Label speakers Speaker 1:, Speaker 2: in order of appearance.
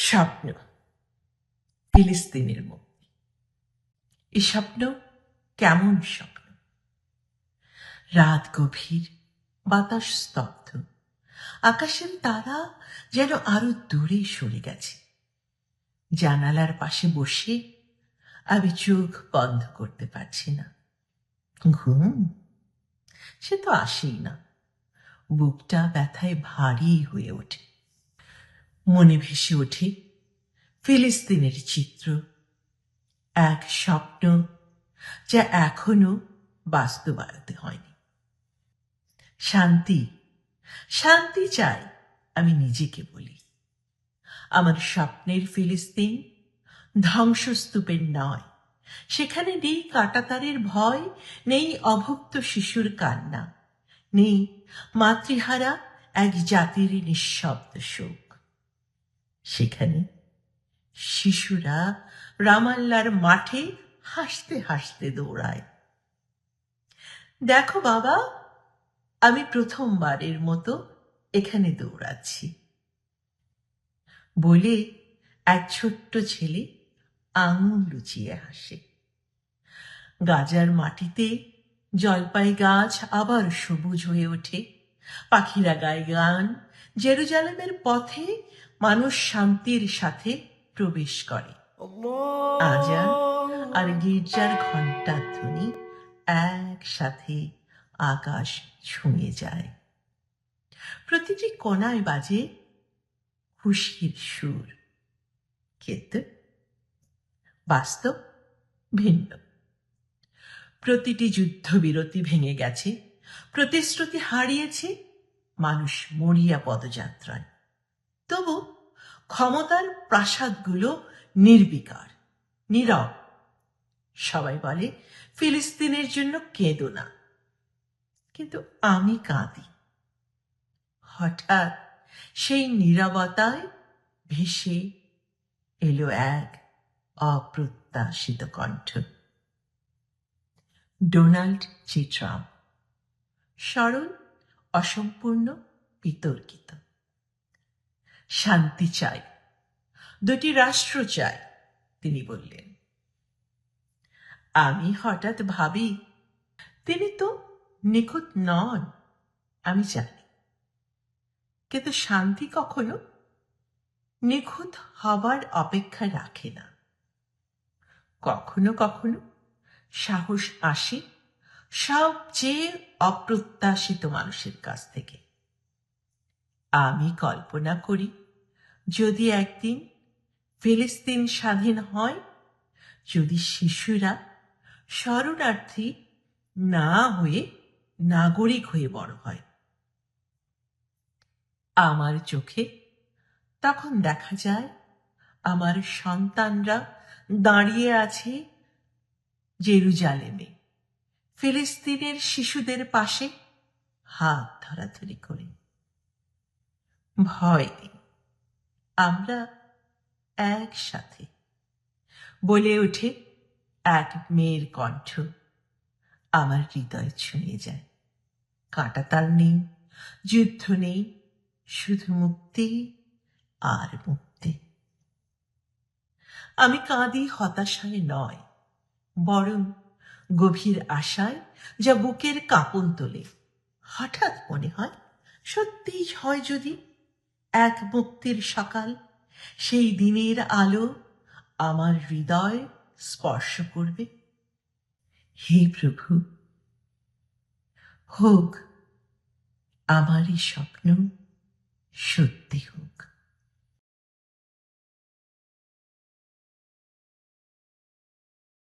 Speaker 1: স্বপ্ন, ফিলিস্তিনের মুক্তি এই স্বপ্ন কেমন স্বপ্ন? রাত গভীর, বাতাস স্তব্ধ। আকাশের তারা যেন আরও দূরে সরে গেছে। জানালার পাশে বসে আমি চোখ বন্ধ করতে পারছি না। ঘুম? সে তো আসেই না। বুকটা ব্যথায় ভারী হয়ে ওঠে। মনে ভেসে ওঠে ফিলিস্তিনের চিত্র। এক স্বপ্ন যা এখনও বাস্তবায়িত হয়নি। শান্তি শান্তি চাই আমি নিজেকে বলি। আমার স্বপ্নের ফিলিস্তিন ধ্বংসস্তূপের নয়। সেখানে নেই কাটাতারের ভয়, নেই অভুক্ত শিশুর কান্না, নেই মাতৃহারা এক জাতির নিঃশব্দ শোক। সেখানে শিশুরা রামাল্লার মাঠে হাসতে হাসতে দৌড়ায়। দেখো বাবা, আমি প্রথমবারের মতো এখানে দৌড়াচ্ছি। বলে এক ছোট্ট ছেলে আঙুল লুচিয়ে হাসে। গাজার মাটিতে জলপাই গাছ আবার সবুজ হয়ে ওঠে। পাখিরা গায় গান জেরুজালেমের পথে মানুষ শান্তির সাথে প্রবেশ করে। আজান আর গির্জার ঘণ্টার ধ্বনি একসাথে আকাশ ছুঁয়ে যায়। প্রতিটি কোনায় বাজে খুশির সুর। কিন্তু বাস্তব ভিন্ন। প্রতিটি যুদ্ধবিরতি ভেঙে গেছে, প্রতিশ্রুতি হারিয়েছে মানুষ মরিয়া পদযাত্রায়। তবু ক্ষমতার প্রাসাদগুলো নির্বিকার, নীরব। সবাই বলে, ফিলিস্তিনের জন্য কেঁদো না। কিন্তু আমি কাঁদি। হঠাৎ সেই নীরবতায় ভেসে এলো এক অপ্রত্যাশিত কণ্ঠ। Donald J Trump. সরল অসম্পূর্ণ, বিতর্কিত। শান্তি চাই। দুটি রাষ্ট্র চাই, তিনি বললেন। আমি হঠাৎ ভাবি, তিনি তো নিখুঁত নন, আমি জানি। কিন্তু শান্তি কখনো নিখুঁত হবার অপেক্ষা রাখে না। কখনো কখনো সাহস আসে সবচেয়ে অপ্রত্যাশিত মানুষের কাছ থেকে। আমি কল্পনা করি, যদি একদিন ফিলিস্তিন স্বাধীন হয়, যদি শিশুরা শরণার্থী না হয়ে নাগরিক হয়ে বড় হয়। আমার চোখে তখন দেখা যায়, আমার সন্তানরা দাঁড়িয়ে আছে জেরুজালেমে। ফিলিস্তিনের শিশুদের পাশে হাত ধরাধরি করে। ভয় নেই। আমরা একসাথে বলে ওঠে এক মেয়ের কণ্ঠ আমার হৃদয় ছুঁয়ে যায়। কাঁটাতাল নেই, যুদ্ধ নেই, শুধু মুক্তি আর মুক্তি। আমি কাঁদি হতাশায় নয়, বরং গভীর আশায় যা বুকের কাঁপন তোলে। হঠাৎ মনে হয় সত্যিই হয় যদি এক মুক্তির সকাল, সেই দিনের আলো আমার হৃদয় স্পর্শ করবে। হে প্রভু, হোক, আমারই স্বপ্ন সত্যি হোক।